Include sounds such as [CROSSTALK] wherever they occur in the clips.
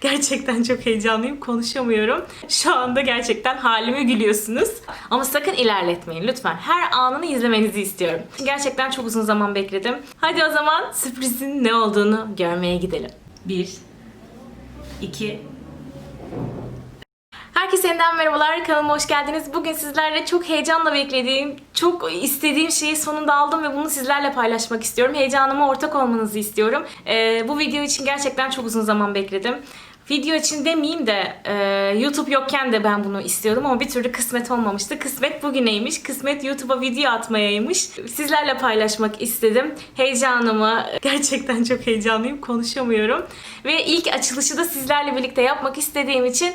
Gerçekten çok heyecanlıyım. Konuşamıyorum. Şu anda gerçekten halime gülüyorsunuz. Ama sakın ilerletmeyin lütfen. Her anını izlemenizi istiyorum. Gerçekten çok uzun zaman bekledim. Hadi o zaman sürprizin ne olduğunu görmeye gidelim. 1 2 Herkese yeniden merhabalar. Kanalıma hoş geldiniz. Bugün sizlerle çok heyecanla beklediğim, çok istediğim şeyi sonunda aldım ve bunu sizlerle paylaşmak istiyorum. Heyecanıma ortak olmanızı istiyorum. Ee, bu video için gerçekten çok uzun zaman bekledim. Video için demeyeyim de e, YouTube yokken de ben bunu istiyordum ama bir türlü kısmet olmamıştı. Kısmet bugüneymiş. Kısmet YouTube'a video atmayaymış. Sizlerle paylaşmak istedim. Heyecanımı [LAUGHS] gerçekten çok heyecanlıyım. Konuşamıyorum. Ve ilk açılışı da sizlerle birlikte yapmak istediğim için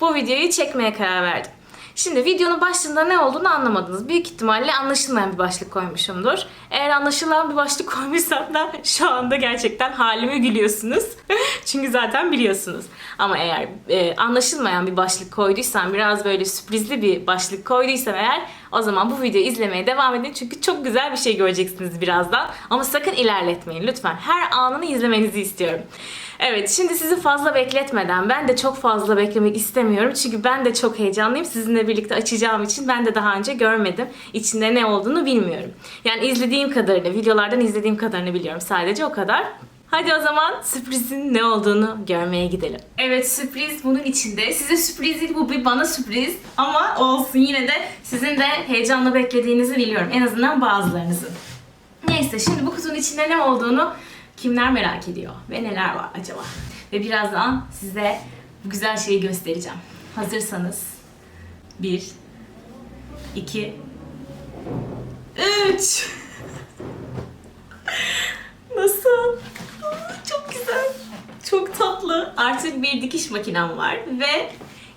bu videoyu çekmeye karar verdim. Şimdi videonun başlığında ne olduğunu anlamadınız. Büyük ihtimalle anlaşılmayan bir başlık koymuşumdur. Eğer anlaşılan bir başlık [LAUGHS] koymuşsam da şu anda gerçekten halime gülüyorsunuz. [LAUGHS] Çünkü zaten biliyorsunuz. Ama eğer e, anlaşılmayan bir başlık koyduysam, biraz böyle sürprizli bir başlık koyduysam eğer o zaman bu videoyu izlemeye devam edin. Çünkü çok güzel bir şey göreceksiniz birazdan. Ama sakın ilerletmeyin lütfen. Her anını izlemenizi istiyorum. Evet şimdi sizi fazla bekletmeden ben de çok fazla beklemek istemiyorum. Çünkü ben de çok heyecanlıyım. Sizinle birlikte açacağım için ben de daha önce görmedim. İçinde ne olduğunu bilmiyorum. Yani izlediğim kadarını, videolardan izlediğim kadarını biliyorum. Sadece o kadar. Hadi o zaman sürprizin ne olduğunu görmeye gidelim. Evet sürpriz bunun içinde. Size sürpriz değil bu bir bana sürpriz. Ama olsun yine de sizin de heyecanla beklediğinizi biliyorum. En azından bazılarınızın. Neyse şimdi bu kutunun içinde ne olduğunu kimler merak ediyor ve neler var acaba? Ve birazdan size bu güzel şeyi göstereceğim. Hazırsanız 1 2 3 Nasıl? Aa, Çok güzel. Çok tatlı. Artık bir dikiş makinem var ve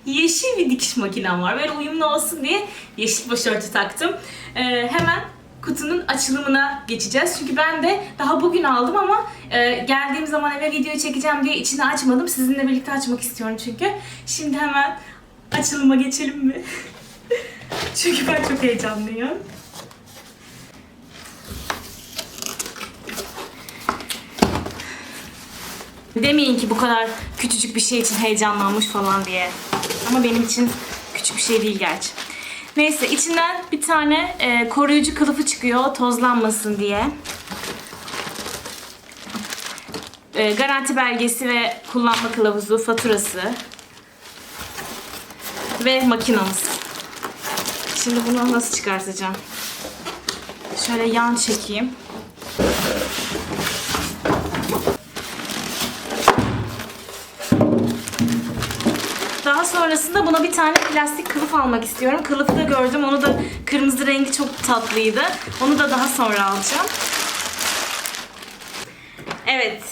yeşil bir dikiş makinem var. Böyle uyumlu olsun diye yeşil başörtü taktım. Ee, hemen kutunun açılımına geçeceğiz. Çünkü ben de daha bugün aldım ama e, geldiğim zaman eve video çekeceğim diye içini açmadım. Sizinle birlikte açmak istiyorum çünkü. Şimdi hemen açılıma geçelim mi? [LAUGHS] çünkü ben çok heyecanlıyım. Demeyin ki bu kadar küçücük bir şey için heyecanlanmış falan diye. Ama benim için küçük bir şey değil gerçi. Neyse içinden bir tane e, koruyucu kılıfı çıkıyor tozlanmasın diye. E, garanti belgesi ve kullanma kılavuzu, faturası ve makinamız. Şimdi bunu nasıl çıkartacağım? Şöyle yan çekeyim. Sonrasında buna bir tane plastik kılıf almak istiyorum. Kılıfı da gördüm. Onu da kırmızı rengi çok tatlıydı. Onu da daha sonra alacağım. Evet.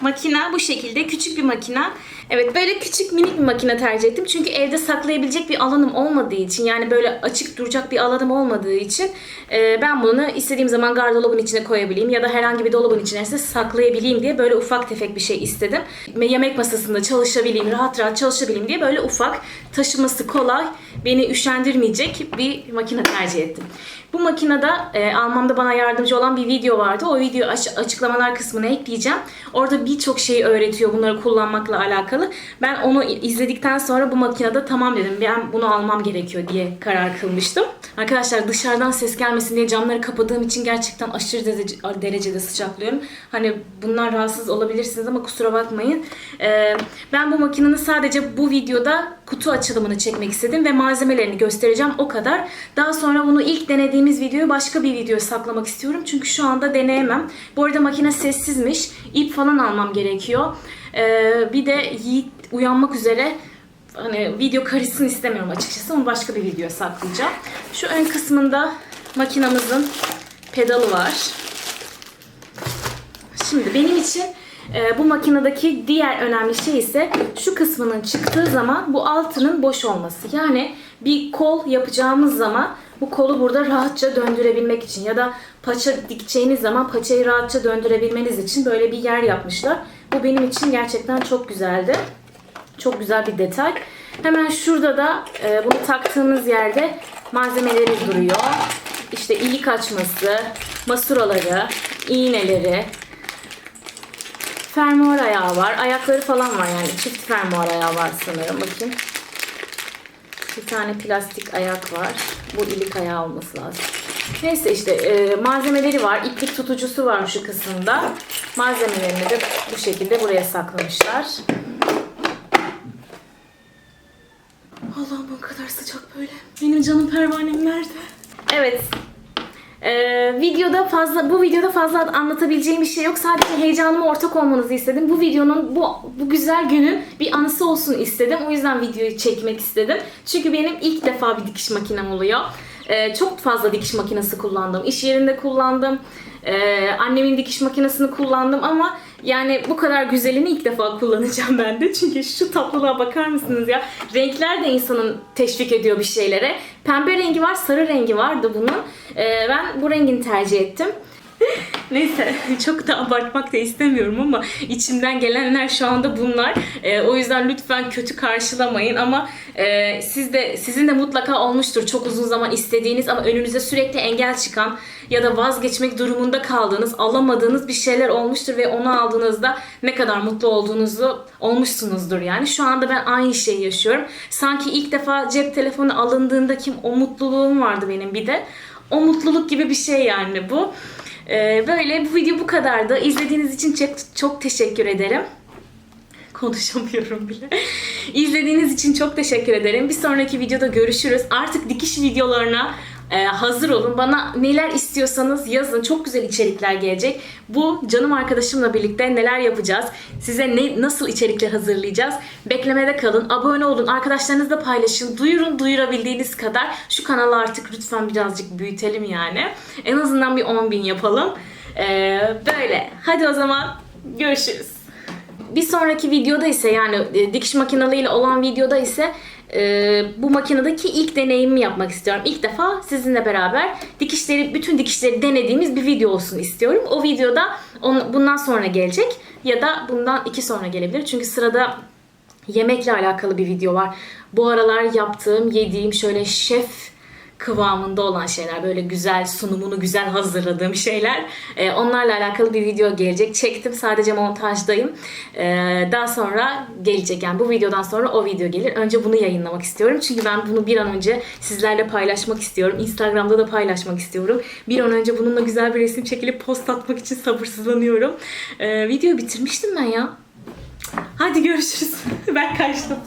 Makina bu şekilde. Küçük bir makina. Evet böyle küçük minik bir makine tercih ettim. Çünkü evde saklayabilecek bir alanım olmadığı için yani böyle açık duracak bir alanım olmadığı için e, ben bunu istediğim zaman gardırobun içine koyabileyim ya da herhangi bir dolabın içine saklayabileyim diye böyle ufak tefek bir şey istedim. Yemek masasında çalışabileyim, rahat rahat çalışabileyim diye böyle ufak, taşıması kolay, beni üşendirmeyecek bir makine tercih ettim. Bu makinede e, almamda bana yardımcı olan bir video vardı. O video aç- açıklamalar kısmına ekleyeceğim. Orada birçok şeyi öğretiyor bunları kullanmakla alakalı. Ben onu izledikten sonra bu makinede tamam dedim. Ben bunu almam gerekiyor diye karar kılmıştım. Arkadaşlar dışarıdan ses gelmesin diye camları kapadığım için gerçekten aşırı derece, derecede sıcaklıyorum. Hani bunlar rahatsız olabilirsiniz ama kusura bakmayın. Ee, ben bu makinenin sadece bu videoda kutu açılımını çekmek istedim ve malzemelerini göstereceğim o kadar. Daha sonra bunu ilk denediğimiz videoyu başka bir videoya saklamak istiyorum. Çünkü şu anda deneyemem. Bu arada makine sessizmiş. İp falan almam gerekiyor. Ee, bir de Yiğit uyanmak üzere hani video karışsın istemiyorum açıkçası. Onu başka bir videoya saklayacağım. Şu ön kısmında makinamızın pedalı var. Şimdi benim için e, bu makinedeki diğer önemli şey ise şu kısmının çıktığı zaman bu altının boş olması. Yani bir kol yapacağımız zaman bu kolu burada rahatça döndürebilmek için ya da paça dikeceğiniz zaman paçayı rahatça döndürebilmeniz için böyle bir yer yapmışlar. Bu benim için gerçekten çok güzeldi. Çok güzel bir detay. Hemen şurada da e, bunu taktığımız yerde malzemelerimiz duruyor. İşte ilik açması, masuraları, iğneleri, fermuar ayağı var. Ayakları falan var yani. Çift fermuar ayağı var sanırım. Bakayım. Bir tane plastik ayak var. Bu ilik ayağı olması lazım. Neyse işte e, malzemeleri var. İplik tutucusu var şu kısımda. Malzemelerini de bu şekilde buraya saklamışlar. Allah'ım o kadar sıcak böyle. Benim canım pervanem nerede? Evet. Ee, videoda fazla bu videoda fazla anlatabileceğim bir şey yok. Sadece heyecanıma ortak olmanızı istedim. Bu videonun bu bu güzel günün bir anısı olsun istedim. O yüzden videoyu çekmek istedim. Çünkü benim ilk defa bir dikiş makinem oluyor. Ee, çok fazla dikiş makinesi kullandım. İş yerinde kullandım. Ee, annemin dikiş makinesini kullandım ama yani bu kadar güzelini ilk defa kullanacağım [LAUGHS] ben de. Çünkü şu tatlılığa bakar mısınız ya? Renkler de insanın teşvik ediyor bir şeylere. Pembe rengi var, sarı rengi vardı bunun. Ee, ben bu rengini tercih ettim. Neyse [LAUGHS] çok da abartmak da istemiyorum ama içimden gelenler şu anda bunlar. Ee, o yüzden lütfen kötü karşılamayın ama e, siz de sizin de mutlaka olmuştur çok uzun zaman istediğiniz ama önünüze sürekli engel çıkan ya da vazgeçmek durumunda kaldığınız, alamadığınız bir şeyler olmuştur ve onu aldığınızda ne kadar mutlu olduğunuzu olmuşsunuzdur yani. Şu anda ben aynı şeyi yaşıyorum. Sanki ilk defa cep telefonu alındığındaki o mutluluğum vardı benim bir de. O mutluluk gibi bir şey yani bu. Ee, böyle bu video bu kadardı. İzlediğiniz için çok, çok teşekkür ederim. [LAUGHS] Konuşamıyorum bile. İzlediğiniz için çok teşekkür ederim. Bir sonraki videoda görüşürüz. Artık dikiş videolarına e, hazır olun. Bana neler istiyorsanız yazın. Çok güzel içerikler gelecek. Bu canım arkadaşımla birlikte neler yapacağız? Size ne nasıl içerikler hazırlayacağız? Beklemede kalın. Abone olun. Arkadaşlarınızla paylaşın. Duyurun duyurabildiğiniz kadar. Şu kanalı artık lütfen birazcık büyütelim yani. En azından bir 10 bin yapalım. E, böyle. Hadi o zaman görüşürüz. Bir sonraki videoda ise yani e, dikiş makineleriyle olan videoda ise e, bu makinedeki ilk deneyimimi yapmak istiyorum. İlk defa sizinle beraber dikişleri, bütün dikişleri denediğimiz bir video olsun istiyorum. O videoda on, bundan sonra gelecek ya da bundan iki sonra gelebilir. Çünkü sırada yemekle alakalı bir video var. Bu aralar yaptığım, yediğim şöyle şef kıvamında olan şeyler. Böyle güzel sunumunu güzel hazırladığım şeyler. Ee, onlarla alakalı bir video gelecek. Çektim sadece montajdayım. Ee, daha sonra gelecek yani bu videodan sonra o video gelir. Önce bunu yayınlamak istiyorum. Çünkü ben bunu bir an önce sizlerle paylaşmak istiyorum. Instagram'da da paylaşmak istiyorum. Bir an önce bununla güzel bir resim çekilip post atmak için sabırsızlanıyorum. Ee, videoyu bitirmiştim ben ya. Hadi görüşürüz. [LAUGHS] ben kaçtım.